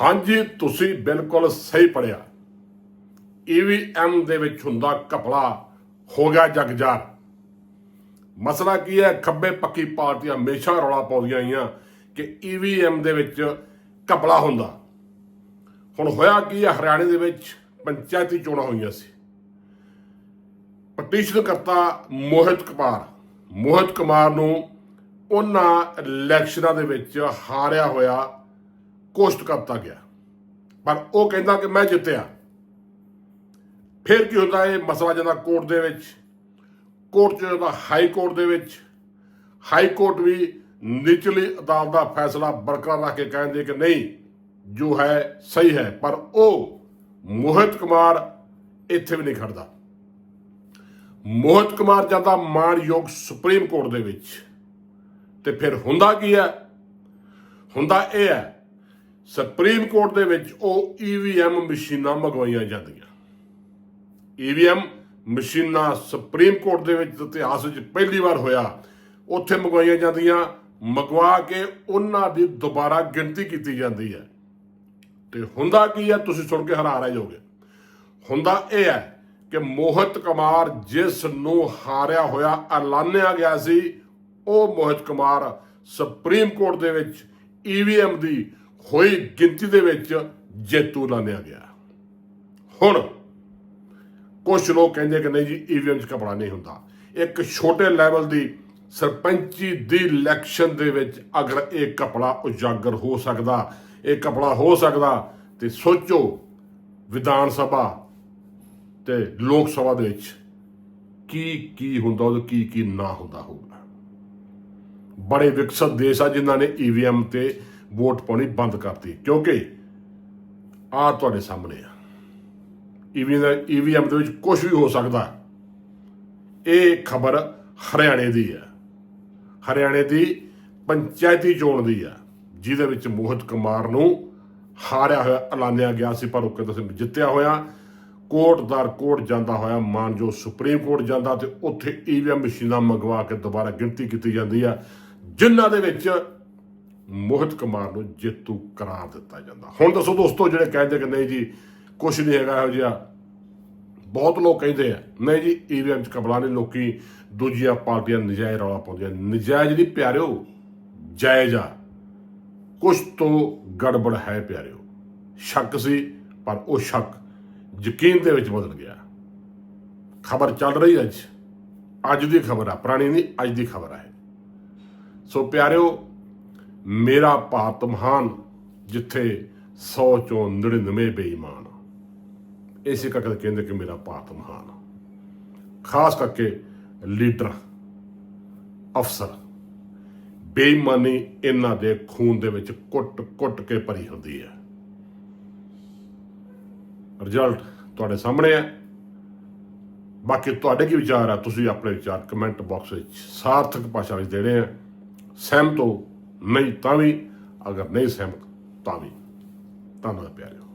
ਹਾਂਜੀ, ਤੁਸੀਂ ਬਿਲਕੁਲ ਸਹੀ ਪੜਿਆ ਈਵੀਐਮ ਦੇ ਵਿੱਚ ਹੁੰਦਾ ਕਪੜਾ ਹੋ ਗਿਆ ਜਗਜਾਰ। ਮਸਲਾ ਕੀ ਹੈ? ਖੱਬੇ ਪੱਕੀ ਪਾਰਟੀਆਂ ਹਮੇਸ਼ਾ ਰੌਲਾ ਪਾਉਂਦੀਆਂ ਆਈਆਂ ਕਿ ਈਵੀਐਮ ਦੇ ਵਿੱਚ ਕਪੜਾ ਹੁੰਦਾ। ਹੁਣ ਹੋਇਆ ਕੀ ਹੈ? ਹਰਿਆਣੇ ਦੇ ਵਿੱਚ ਪੰਚਾਇਤੀ ਚੋਣਾਂ ਹੋਈਆਂ ਸੀ। ਪਟੀਸ਼ਨ ਕਰਤਾ ਮੋਹਿਤ ਕੁਮਾਰ ਮੋਹਿਤ ਕੁਮਾਰ ਨੂੰ ਉਹਨਾਂ ਇਲੈਕਸ਼ਨਾਂ ਦੇ ਵਿੱਚ ਹਾਰਿਆ ਹੋਇਆ ਕੋਸ਼ਟ ਕਰਤਾ ਗਿਆ। ਪਰ ਉਹ ਕਹਿੰਦਾ ਕਿ ਮੈਂ ਜਿੱਤਿਆ। ਫਿਰ ਕੀ ਹੁੰਦਾ, ਇਹ ਮਸਲਾ ਜਾਂਦਾ ਕੋਰਟ ਦੇ ਵਿੱਚ, ਕੋਰਟ ਚ ਜਾਂਦਾ ਹਾਈ ਕੋਰਟ ਦੇ ਵਿੱਚ, ਹਾਈ ਕੋਰਟ ਵੀ ਨਿਚਲੀ ਅਦਾਲਤ ਦਾ ਫੈਸਲਾ ਬਰਕਰਾਰ ਰੱਖ ਕੇ ਕਹਿੰਦੇ ਕਿ ਨਹੀਂ, ਜੋ ਹੈ ਸਹੀ ਹੈ, ਪਰ ਉਹ ਮੋਹਿਤ ਕੁਮਾਰ ਇੱਥੇ ਵੀ ਨਹੀਂ ਖੜਦਾ। ਮੋਹਿਤ ਕੁਮਾਰ ਜਾਂਦਾ ਮਾਨਯੋਗ ਸੁਪਰੀਮ ਕੋਰਟ ਦੇ ਵਿੱਚ। ਤੇ ਫਿਰ ਹੁੰਦਾ ਕੀ ਹੈ? ਹੁੰਦਾ ਇਹ ਹੈ ਸੁਪਰੀਮ ਕੋਰਟ ਦੇ ਵਿੱਚ ਉਹ ਈਵੀਐਮ ਮਸ਼ੀਨਾਂ ਮੰਗਵਾਈਆਂ ਜਾਂਦੀਆਂ। ਈਵੀਐਮ ਮਸ਼ੀਨਾਂ ਸੁਪਰੀਮ ਕੋਰਟ ਦੇ ਵਿੱਚ ਇਤਿਹਾਸ ਵਿੱਚ ਪਹਿਲੀ ਵਾਰ ਹੋਇਆ, ਉੱਥੇ ਮੰਗਵਾਈਆਂ ਜਾਂਦੀਆਂ, ਮੰਗਵਾ ਕੇ ਉਹਨਾਂ ਦੀ ਦੁਬਾਰਾ ਗਿਣਤੀ ਕੀਤੀ ਜਾਂਦੀ ਹੈ। ਤੇ ਹੁੰਦਾ ਕੀ ਹੈ? ਤੁਸੀਂ ਸੁਣ ਕੇ ਹੈਰਾਨ ਰਹਿ ਜਾਓਗੇ। ਹੁੰਦਾ ਇਹ ਹੈ ਕਿ ਮੋਹਿਤ ਕੁਮਾਰ ਜਿਸ ਨੂੰ ਹਾਰਿਆ ਹੋਇਆ ਐਲਾਨਿਆ ਗਿਆ ਸੀ, ਉਹ ਮੋਹਿਤ ਕੁਮਾਰ ਸੁਪਰੀਮ ਕੋਰਟ ਦੇ ਵਿੱਚ ਈਵੀਐਮ ਦੀ ਹੋਈ ਗਿਣਤੀ ਦੇ ਵਿੱਚ ਜੇਤੂ ਐਲਾਨਿਆ ਗਿਆ। ਹੁਣ ਕੁਝ ਲੋਕ ਕਹਿੰਦੇ ਕਿ ਨਹੀਂ ਜੀ, ਈਵੀਐਮ 'ਚ ਕਪੜਾ ਨਹੀਂ ਹੁੰਦਾ। ਇੱਕ ਛੋਟੇ ਲੈਵਲ ਦੀ ਸਰਪੰਚੀ ਦੀ ਇਲੈਕਸ਼ਨ ਦੇ ਵਿੱਚ ਅਗਰ ਇਹ ਕਪੜਾ ਉਜਾਗਰ ਹੋ ਸਕਦਾ, ਇਹ ਕਪੜਾ ਹੋ ਸਕਦਾ, ਤੇ ਸੋਚੋ ਵਿਧਾਨ ਸਭਾ ਤੇ ਲੋਕ ਸਭਾ ਦੇ ਵਿੱਚ ਕੀ ਕੀ ਹੁੰਦਾ ਉਹ ਕੀ ਕੀ ਨਾ ਹੁੰਦਾ ਹੋਊਗਾ। ਬੜੇ ਵਿਕਸਿਤ ਦੇਸ਼ ਆ ਜਿਨ੍ਹਾਂ ਨੇ ਈਵੀਐਮ ਤੇ ਵੋਟ ਪਾਉਣੀ ਬੰਦ ਕਰਤੀ, ਕਿਉਂਕਿ ਆ ਤੁਹਾਡੇ ਸਾਹਮਣੇ ਆ। ਈਵੀ ਈਵੀਐਮ ਈਵੀਐਮ ਦੇ ਵਿੱਚ ਕੁਝ ਵੀ ਹੋ ਸਕਦਾ। ਇਹ ਖਬਰ ਹਰਿਆਣੇ ਦੀ ਹੈ ਹਰਿਆਣੇ ਦੀ ਪੰਚਾਇਤੀ ਚੋਣ ਦੀ ਹੈ ਜਿਹਦੇ ਵਿੱਚ ਮੋਹਿਤ ਕੁਮਾਰ ਨੂੰ ਹਾਰਿਆ ਹੋਇਆ, ਐਲਾਨਿਆ ਗਿਆ ਸੀ, ਪਰ ਉਹ ਕਹਿੰਦਾ ਸੀ, ਜਿੱਤਿਆ ਹੋਇਆ। ਕੋਰਟ ਦਰ ਕੋਰਟ ਜਾਂਦਾ ਹੋਇਆ ਮਾਨਜੋ ਸੁਪਰੀਮ ਕੋਰਟ ਜਾਂਦਾ ਤੇ ਉੱਥੇ ਈਵੀਐਮ ਮਸ਼ੀਨਾਂ ਮੰਗਵਾ ਕੇ ਦੁਬਾਰਾ ਗਿਣਤੀ ਕੀਤੀ ਜਾਂਦੀ ਆ। ਜਿਨ੍ਹਾਂ ਦੇ ਵਿੱਚ ਮੋਹਿਤ ਕੁਮਾਰ ਨੂੰ ਜੇਤੂ ਕਰਾਰ ਦਿੱਤਾ ਜਾਂਦਾ। ਹੁਣ ਦੱਸੋ ਦੋਸਤੋ, ਜਿਹੜੇ ਕਹਿੰਦੇ ਕਿ ਨਹੀਂ ਜੀ ਕੁਝ ਨਹੀਂ ਹੈਗਾ ਇਹੋ ਜਿਹਾ। ਬਹੁਤ ਲੋਕ ਕਹਿੰਦੇ ਆ, ਨਹੀਂ ਜੀ ਈਵੀਐਮ ਚ ਕਬਲਾ ਨੇ ਲੋਕੀ ਦੂਜੀਆਂ ਪਾਰਟੀਆਂ ਨਜਾਇਜ਼ ਰੌਲਾ ਪਾਉਂਦੀਆਂ ਨਜਾਇਜ਼ ਨਹੀਂ ਪਿਆਰਿਓ, ਜਾਇਜ਼ ਆ। ਕੁਝ ਤੋਂ ਗੜਬੜ ਹੈ ਪਿਆਰਿਓ। ਸ਼ੱਕ ਸੀ, ਪਰ ਉਹ ਸ਼ੱਕ ਯਕੀਨ ਦੇ ਵਿੱਚ ਬਦਲ ਗਿਆ। ਖਬਰ ਚੱਲ ਰਹੀ ਅੱਜ। ਅੱਜ ਦੀ ਖਬਰ ਆ, ਪੁਰਾਣੀ ਨਹੀਂ, ਅੱਜ ਦੀ ਖਬਰ ਆ ਸੋ ਪਿਆਰਿਓ ਮੇਰਾ ਭਾਰਤ ਮਹਾਨ, ਜਿੱਥੇ 100 ਚੋਂ 99 ਬੇਈਮਾਨ। ਇਸੇ ਕਰਕੇ ਕਹਿੰਦੇ ਕਿ ਮੇਰਾ ਭਾਰਤ ਮਹਾਨ। ਖਾਸ ਕਰਕੇ ਲੀਡਰ, ਅਫਸਰ, ਬੇਈਮਾਨੀ ਇਹਨਾਂ ਦੇ ਖੂਨ ਦੇ ਵਿੱਚ ਕੁੱਟ-ਕੁੱਟ ਕੇ ਭਰੀ ਹੁੰਦੀ ਹੈ। ਰਿਜ਼ਲਟ ਤੁਹਾਡੇ ਸਾਹਮਣੇ ਹੈ। ਬਾਕੀ ਤੁਹਾਡੇ ਕੀ ਵਿਚਾਰ ਆ? ਤੁਸੀਂ ਆਪਣੇ ਵਿਚਾਰ ਕਮੈਂਟ ਬਾਕਸ ਵਿੱਚ ਸਾਰਥਕ ਭਾਸ਼ਾ ਵਿੱਚ ਦੇਣੇ ਆ। ਸਹਿਮਤ ਹੋ ਨਹੀਂ ਤਾਂ ਵੀ ਅਗਰ ਨਹੀਂ ਸਹਿਮਤ ਤਾਂ ਵੀ। ਧੰਨਵਾਦ ਪਿਆਰਿਓ।